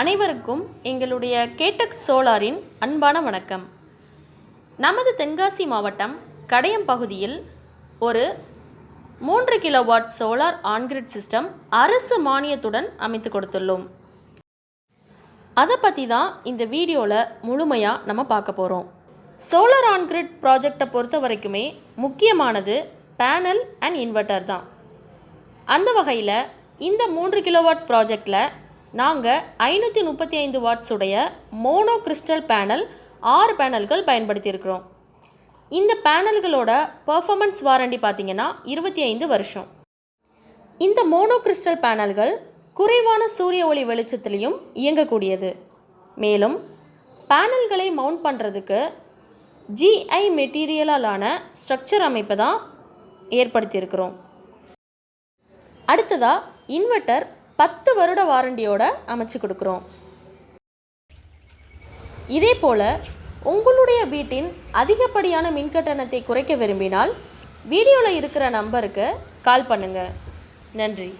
அனைவருக்கும் எங்களுடைய கேட்டக் சோலாரின் அன்பான வணக்கம். நமது தென்காசி மாவட்டம் கடையம் பகுதியில் ஒரு மூன்று கிலோவாட் சோலார் ஆன்கிரிட் சிஸ்டம் அரசு மானியத்துடன் அமைத்து கொடுத்துள்ளோம். அதை பற்றி தான் இந்த வீடியோவில் முழுமையாக நம்ம பார்க்க போகிறோம் சோலார் ஆன்கிரிட் ப்ராஜெக்டை பொறுத்த வரைக்குமே முக்கியமானது பேனல் அண்ட் இன்வெர்ட்டர் தான். அந்த வகையில் இந்த மூன்று கிலோவாட் ப்ராஜெக்டில் நாங்கள் ஐநூற்றி முப்பத்தி ஐந்து வாட்ஸ் உடைய மோனோ கிறிஸ்டல் பேனல் ஆறு பேனல்கள் பயன்படுத்தியிருக்கிறோம். இந்த பேனல்களோட பர்ஃபாமன்ஸ் வாரண்டி பார்த்திங்கன்னா இருபத்தி ஐந்து வருஷம். இந்த மோனோ கிறிஸ்டல் பேனல்கள் குறைவான சூரிய ஒளி வெளிச்சத்திலையும் இயங்கக்கூடியது. மேலும் பேனல்களை மவுண்ட் பண்ணுறதுக்கு ஜிஐ மெட்டீரியலாலான ஸ்ட்ரக்சர் அமைப்பை தான் ஏற்படுத்தியிருக்கிறோம். அடுத்ததாக இன்வெர்ட்டர் பத்து வருட வாரண்டியோட அமைச்சு கொடுக்குறோம். இதே போல் உங்களுடைய வீட்டின் அதிகப்படியான மின்கட்டணத்தை குறைக்க விரும்பினால் வீடியோவில் இருக்கிற நம்பருக்கு கால் பண்ணுங்கள் நன்றி.